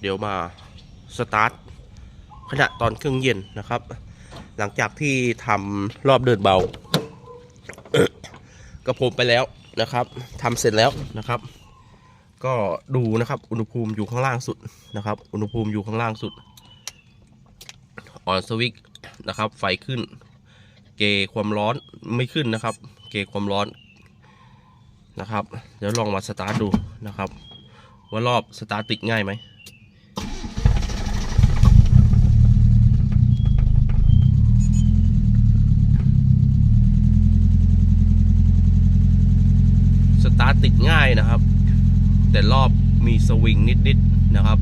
เดี๋ยวมาสตาร์ทขณะตอนเครื่องเย็นนะครับ หลังจากที่ทำรอบเดินเบากระผมไปแล้วนะครับทำเสร็จแล้วนะครับ ก็ดูนะครับ อุณหภูมิอยู่ข้างล่างสุดนะครับ อุณหภูมิอยู่ข้างล่างสุดออนสวิกนะครับ ไฟขึ้น เกความร้อนไม่ขึ้นนะครับ เกความร้อนนะครับ เดี๋ยวลองมาสตาร์ทดูนะครับ ว่ารอบสตาร์ทติดง่ายไหม ตาร์ติดง่ายนะครับ แต่รอบมีสวิงนิดๆนะครับ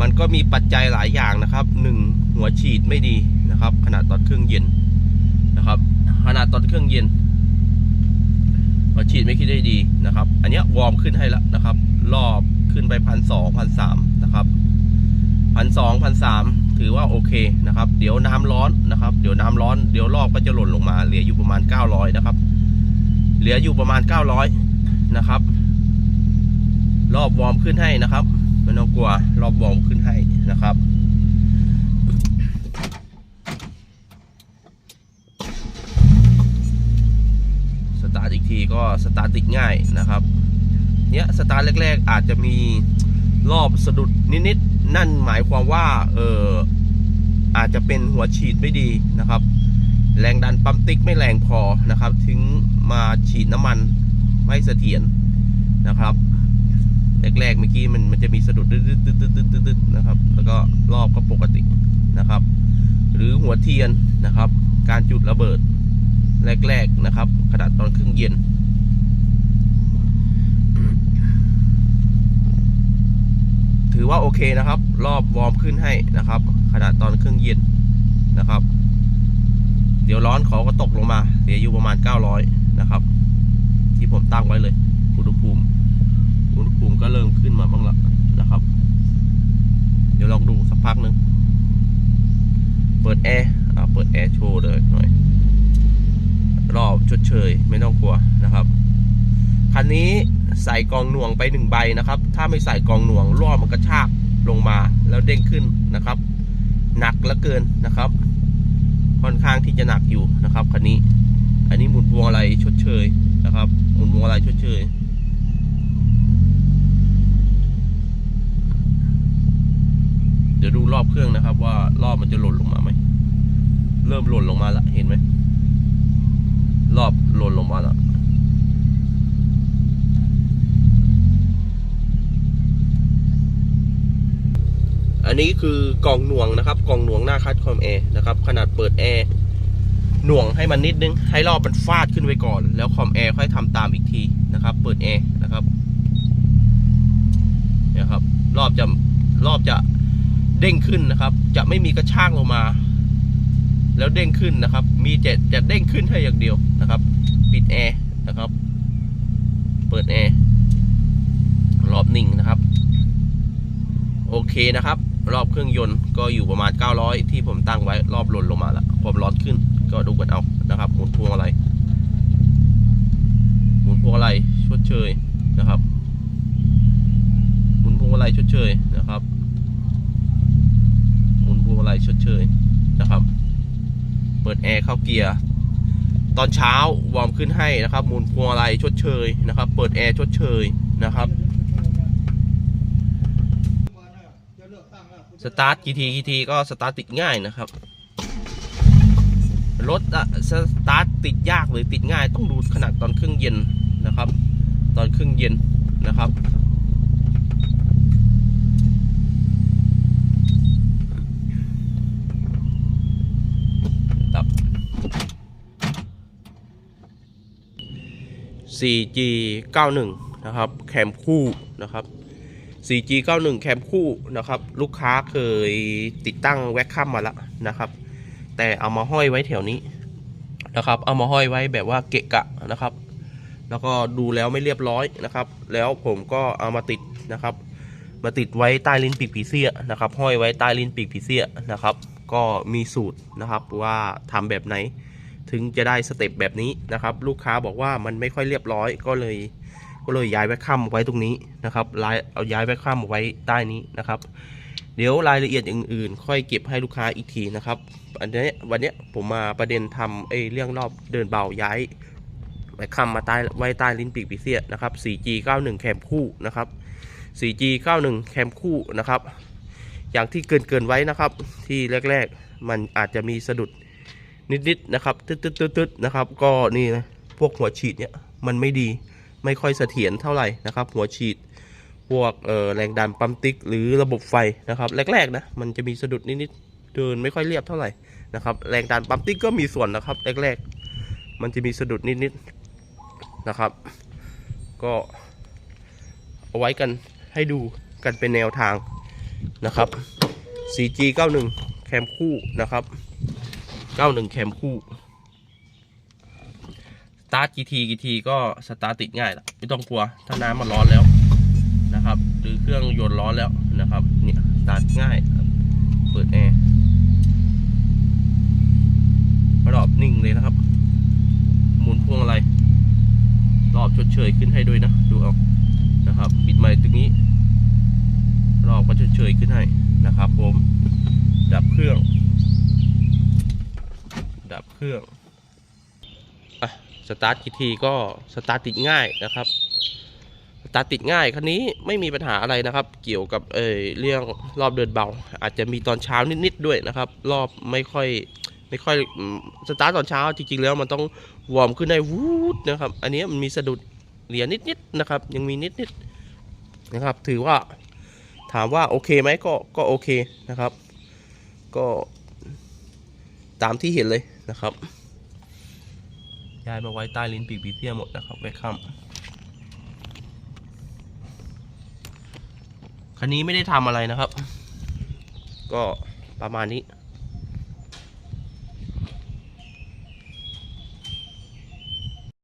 มันก็มีปัจจัยหลายอย่างนะครับหนึ่งหัวฉีดไม่ดีนะครับ ขนาดตอนเครื่องเย็นนะครับขนาดตอนเครื่องเย็นหัวฉีดไม่คิดได้ดีนะครับ อันนี้วอร์มขึ้นให้แล้วนะครับ รอบขึ้นไปพันสองพันสามนะครับพันสองพันสามถือว่าโอเคนะครับ เดี๋ยวน้ำร้อนนะครับ เดี๋ยวน้ำร้อน เดี๋ยวรอบก็จะหล่นลงมา เหลืออยู่ประมาณ 900 นะครับ เหลืออยู่ประมาณ 900 นะครับ รอบวอร์มขึ้นให้นะครับไม่ต้องกลัวรอบวอร์มขึ้นให้นะครับสตาร์ทอีกทีก็สตาร์ทติดง่ายนะครับเนี้ยสตาร์ทแรกๆ อาจจะมีรอบสะดุดนิดๆนั่นหมายความว่าเอออาจจะเป็นหัวฉีดไม่ดีนะครับ แรงดันปั๊มติ๊กไม่แรงพอนะครับ ถึงมาฉีดน้ำมัน ไม่เสถียรนะครับแรกๆเมื่อกี้มันมันจะมีสะดุดดึดๆๆๆๆนะครับ แล้วก็รอบก็ปกตินะครับ หรือหัวเทียนนะครับ การจุดระเบิดแรกๆนะครับ ขนาดตอนเครื่องเย็นถือว่าโอเคนะครับ รอบวอร์มขึ้นให้นะครับ ขนาดตอนเครื่องเย็นนะครับ เดี๋ยวร้อนเขาก็ตกลงมาเหลืออยู่ประมาณ 900 นะครับ ที่ผมตั้งไว้เลย อุณหภูมิ อุณหภูมิก็เริ่มขึ้นมาบ้างแล้วนะครับ เดี๋ยวลองดูสักพักหนึ่งเปิดแอร์อ่าเปิดแอร์โชว์เลยหน่อย รอบชดเชย ไม่ต้องกลัวนะครับ คันนี้ใส่กองหน่วงไปหนึ่งใบนะครับ ถ้าไม่ใส่กองหน่วงรอบมันกระชากลงมาแล้วเด้งขึ้นนะครับ หนักเหลือเกินนะครับ ค่อนข้างที่จะหนักอยู่นะครับคันนี้ อันนี้หมุนพวงอะไรชดเชยนะครับ หมุนพวงอะไรชดเชยเดี๋ยวดูรอบเครื่องนะครับ ว่ารอบมันจะหล่นลงมาไหมเริ่มหล่นลงมาละเห็นไหมรอบหล่นลงมาล้วอันนี้คือกล่องหน่วงนะครับ กล่องหน่วงหน้าคัดคอมแอร์นะครับ ขนาดเปิดแอร์ หน่วงให้มันนิดนึง ให้รอบมันฟาดขึ้นไปก่อน แล้วคอมแอร์ค่อยทำตามอีกทีนะครับ เปิดแอร์นะครับนี่ยครับ รอบจะรอบจะเด้งขึ้นนะครับ จะไม่มีกระชากลงมา แล้วเด้งขึ้นนะครับ มีจะจะเด้งขึ้นให้อย่างเดียวนะครับ ปิดแอร์นะครับ เปิดแอร์รอบนิ่งนะครับ โอเคนะครับ รอบเครื่องยนต์ก็อยู่ประมาณ 900 ที่ผมตั้งไว้รอบหล่นลง ก็ดูกันเอานะครับหมุนพวงอะไรหมุนพวงอะไรชดเชยนะครับหมุนพวงอะไรชดเชยนะครับหมุนพวงอะไรชดเชยนะครับ เปิดแอร์เข้าเกียร์ตอนเช้าวอร์มขึ้นให้นะครับหมุนพวงอะไรชดเชยนะครับ เปิดแอร์ชดเชยนะครับสตาร์ทกี่ทีกี่ทีก็สตาร์ทติดง่ายนะครับ รถอะสตาร์ทติดยากหรือติดง่าย ต้องดูขนาดตอนเครื่องเย็นนะครับ ตอนเครื่องเย็นนะครับตับ 4G 91นะครับแคมคู่นะครับ 4G 91แคมคู่นะครับ ลูกค้าเคยติดตั้งแว็กคัมมาแล้วนะครับ แต่เอามาห้อยไว้แถวนี้นะครับ เอามาห้อยไว้แบบว่าเกะกะนะครับ แล้วก็ดูแล้วไม่เรียบร้อยนะครับ แล้วผมก็เอามาติดนะครับ มาติดไว้ใต้ลิ้นปีกผีเสื้อนะครับ ห้อยไว้ใต้ลิ้นปีกผีเสื้อนะครับ ก็มีสูตรนะครับว่าทำแบบไหน ถึงจะได้สเต็ปแบบนี้นะครับ ลูกค้าบอกว่ามันไม่ค่อยเรียบร้อยก็เลยก็เลยย้ายแวคคัมไว้ตรงนี้นะครับย้ายเอาย้ายแวคคัมไว้ใต้นี้นะครับ เดี๋ยวรายละเอียดอื่นๆ ค่อยเก็บให้ลูกค้าอีกทีนะครับ อันนี้วันนี้ผมมาประเด็นทำไอ้เรื่องรอบเดินเบาย้ายแวคคัมาใต้ไว้ใต้ลิ้นปีกปีเสียนะครับ 4G 91 แคมคู่นะครับ 4G 91 แคมคู่นะครับ อย่างที่เกินเกินไว้นะครับ ที่แรก ๆ มันอาจจะมีสะดุดนิดๆนะครับตึ๊ดๆๆๆนะครับ ก็นี่นะพวกหัวฉีดเนี่ยมันไม่ดีไม่ค่อยเสถียรเท่าไหร่นะครับ หัวฉีด พวกเอ่อแรงดันปั๊มติ๊กหรือระบบไฟนะครับแรกๆนะมันจะมีสะดุดนิดๆเดินไม่ค่อยเรียบเท่าไหร่นะครับแรงดันปั๊มติ๊กก็มีส่วนนะครับแรกๆ มันจะมีสะดุดนิดๆนะครับ ก็เอาไว้กันให้ดูกันเป็นแนวทางนะครับ 4G 91 แคมคู่นะครับ 91 แคมคู่สตาร์ทกี่ทีกี่ทีก็สตาร์ทติดง่ายละไม่ต้องกลัวถ้าน้ำมันร้อนแล้ว นะครับ หรือเครื่องยนต์ร้อนแล้วนะครับ เนี่ยสตาร์ทง่ายเปิดแอร์รอบนิ่งเลยนะครับ หมุนพวงอะไร รอบชดเชยขึ้นให้ด้วยนะดูเอานะครับปิดไมค์ตรงนี้ รอบก็ชดเชยขึ้นให้นะครับ ผม ดับเครื่อง ดับเครื่องอะสตาร์ทกี่ทีก็สตาร์ทติดง่ายนะครับ ตาร์ทติดง่ายคันนี้ไม่มีปัญหาอะไรนะครับ เกี่ยวกับเออเรื่องรอบเดินเบา อาจจะมีตอนเช้านิดๆด้วยนะครับ รอบไม่ค่อยไม่ค่อยสตาร์ทตอนเช้าจริงๆแล้วมันต้องวอร์มขึ้นได้วูดนะครับ อันนี้มันมีสะดุดเหรียนิดๆนะครับ ยังมีนิดๆนะครับ ถือว่าถามว่าโอเคไหมก็ก็โอเคนะครับ ก็ตามที่เห็นเลยนะครับย้ายมาไว้ใต้ลิ้นปีกปีเตี้ยหมดนะครับไว้ค้ำ คันนี้ไม่ได้ทำอะไรนะครับ ก็ประมาณนี้